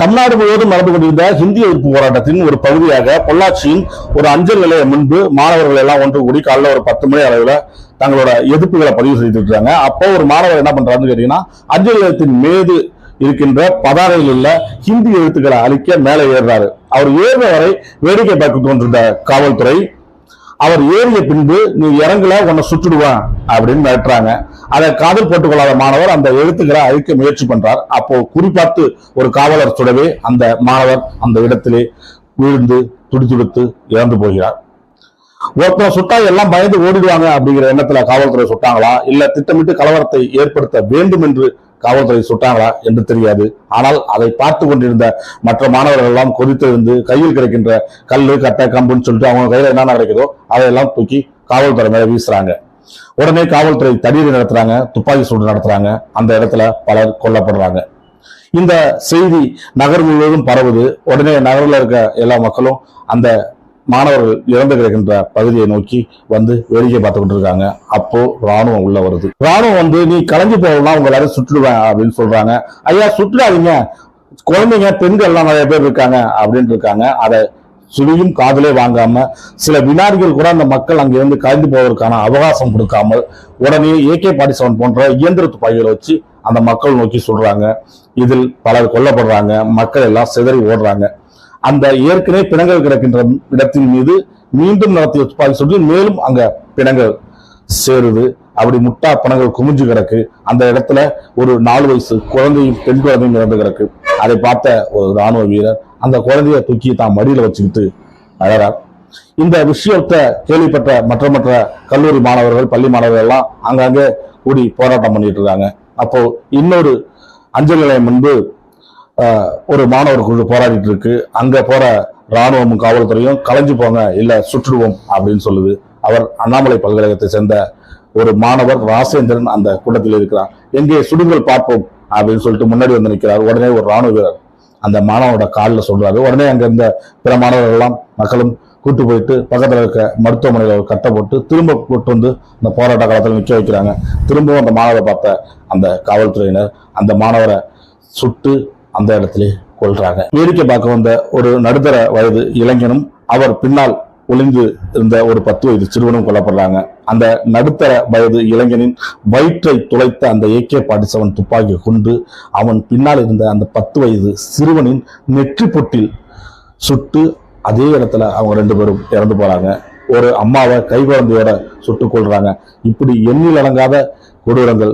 தமிழ்நாடு முழுவதும் நடந்து கொண்டிருந்த ஹிந்தி எதிர்ப்பு போராட்டத்தின் ஒரு பகுதியாக பொள்ளாச்சியின் ஒரு அஞ்சல் நிலையம் முன்பு மாணவர்கள் எல்லாம் ஒன்று கூடி காலைல ஒரு பத்து மணி அளவில் தங்களோட எதிர்ப்புகளை பதிவு செய்துட்டு இருக்காங்க. அப்போ ஒரு மாணவர் என்ன பண்றாருன்னு கேட்டீங்கன்னா அஞ்சல் நிலையத்தின் மீது இருக்கின்ற பதாகையில் உள்ள ஹிந்தி எழுத்துக்களை அழிக்க மேலே ஏறுறாரு. அவர் ஏறுற வரை வேடிக்கை பார்க்க கொண்டிருந்த காவல்துறை அவர் ஏறிய பின்பு நீ இறங்கல உன்னை சுட்டுடுவேன் அப்படின்னு மிரட்டுறாங்க. அதை காதல் போட்டுக் கொள்ளாத மாணவர் அந்த எழுத்துக்களை அழிக்க முயற்சி பண்றார். அப்போ குறிப்பார்த்து ஒரு காவலர் சுடவே அந்த மாணவர் அந்த இடத்திலே விழுந்து துடிதுடித்து இறந்து போகிறார். ஒருத்தர் சுட்டா எல்லாம் பயந்து ஓடிடுவாங்க அப்படிங்கிற எண்ணத்துல காவல்துறை சுட்டாங்களா? இல்ல திட்டமிட்டு கலவரத்தை ஏற்படுத்த வேண்டும் என்று காவல்துறை சுட்டாங்களா என்று தெரியாது. ஆனால் அதை பார்த்து கொண்டிருந்த மற்ற மாணவர்கள் எல்லாம் கொதித்திருந்து கையில் கிடைக்கின்ற கல் கட்டை கம்புன்னு சொல்லிட்டு அவங்க கையில என்னென்ன கிடைக்குதோ அதையெல்லாம் தூக்கி காவல்துறை மேல வீசுறாங்க. உடனே காவல்துறை தடியடி நடத்துறாங்க துப்பாக்கி சூடு நடத்துறாங்க. அந்த இடத்துல பலர் கொல்லப்படுறாங்க. இந்த செய்தி நகர் முழுவதும் பரவுது. உடனே நகரில் இருக்க எல்லா மக்களும் அந்த மாணவர்கள் இறந்து கிடக்கின்ற பகுதியை நோக்கி வந்து வேடிக்கை பார்த்துக்கிட்டு இருக்காங்க அப்போ ராணுவம் உள்ள வருது. ராணுவம் வந்து நீ கலைஞ்சு போகலாம் உங்க எல்லாரும் அப்படின்னு சொல்றாங்க. ஐயா சுற்றுலாதீங்க குழந்தைங்க பெண்கள் எல்லாம் நிறைய பேர் இருக்காங்க அப்படின்னு இருக்காங்க. அதை சுழியும் காதலே வாங்காம சில வினாடிகள் கூட அந்த மக்கள் அங்கிருந்து கலைந்து போவதற்கான அவகாசம் கொடுக்காமல் உடனே ஏகே பாட்டி செவன் போன்ற இயந்திர துப்பாக்கிகளை வச்சு அந்த மக்கள் நோக்கி சொல்றாங்க இதில் பலர் கொல்லப்படுறாங்க. மக்கள் எல்லாம் சிதறி ஓடுறாங்க. அந்த ஏற்கனவே பிணங்கள் கிடக்கின்ற இடத்தின் மீது மீண்டும் நடத்திய துப்பாக்கி சொல்லி மேலும் அங்க பிணங்கள் சேருது. அப்படி முட்டா பணங்கள் குமிஞ்சு கிடக்கு. அந்த இடத்துல ஒரு நாலு வயசு குழந்தையும் பெண் குழந்தையும் இறந்து கிடக்கு. அதை பார்த்த ஒரு ராணுவ வீரர் அந்த குழந்தைய தூக்கி தான் மடியில வச்சுக்கிட்டு அழறார். இந்த விஷயத்தை கேள்விப்பட்ட மற்ற மற்ற கல்லூரி மாணவர்கள் பள்ளி மாணவர்கள் எல்லாம் அங்கங்கே கூடி போராட்டம் பண்ணிட்டு இருக்காங்க. அப்போ இன்னொரு அஞ்சல் நிலையம் முன்பு ஒரு மாணவர் குழு போராடிட்டு இருக்கு அங்க போற ராணுவமும் காவல்துறையும் கலைஞ்சு போங்க இல்ல சுற்றுடுவோம் அப்படின்னு சொல்லுது. அவர் அண்ணாமலை பல்கலைக்கழகத்தை சேர்ந்த ஒரு மாணவர் ராசேந்திரன் அந்த கூட்டத்தில் இருக்கிறார். எங்கே சுடுங்கள் பார்ப்போம் அப்படின்னு சொல்லிட்டு முன்னாடி வந்து நிற்கிறார் உடனே ஒரு ராணுவ வீரர் அந்த மாணவனோட காலில் சொல்றாரு. உடனே அங்க இருந்த பிற மாணவர்கள் எல்லாம் மக்களும் கூட்டு போயிட்டு பக்கத்தில் இருக்க மருத்துவமனையில் ஒரு கட்டை போட்டு திரும்ப கூட்டு வந்து அந்த போராட்ட காலத்தில் நிற்க வைக்கிறாங்க. திரும்பவும் அந்த மாணவரை பார்த்த அந்த காவல்துறையினர் அந்த மாணவரை சுட்டு அந்த இடத்திலே கொள்றாங்க வேடிக்கை பார்க்க வந்த ஒரு நடுத்தர வயது இளைஞனும் அவர் பின்னால் ஒளிந்து இருந்த ஒரு பத்து வயது சிறுவனும் கொல்லப்படுறாங்க. அந்த நடுத்தர வயது இளைஞனின் வயிற்றை துளைத்த அந்த ஏகே பாட்டிசவன் துப்பாக்கி கொண்டு அவன் பின்னால் இருந்த அந்த பத்து வயது சிறுவனின் நெற்றி பொட்டில் சுட்டு அதே இடத்துல அவங்க ரெண்டு பேரும் இறந்து போறாங்க. ஒரு அம்மாவை கை குழந்தையோட சுட்டுக் கொள்றாங்க இப்படி எண்ணில் அடங்காத கொடூரங்கள்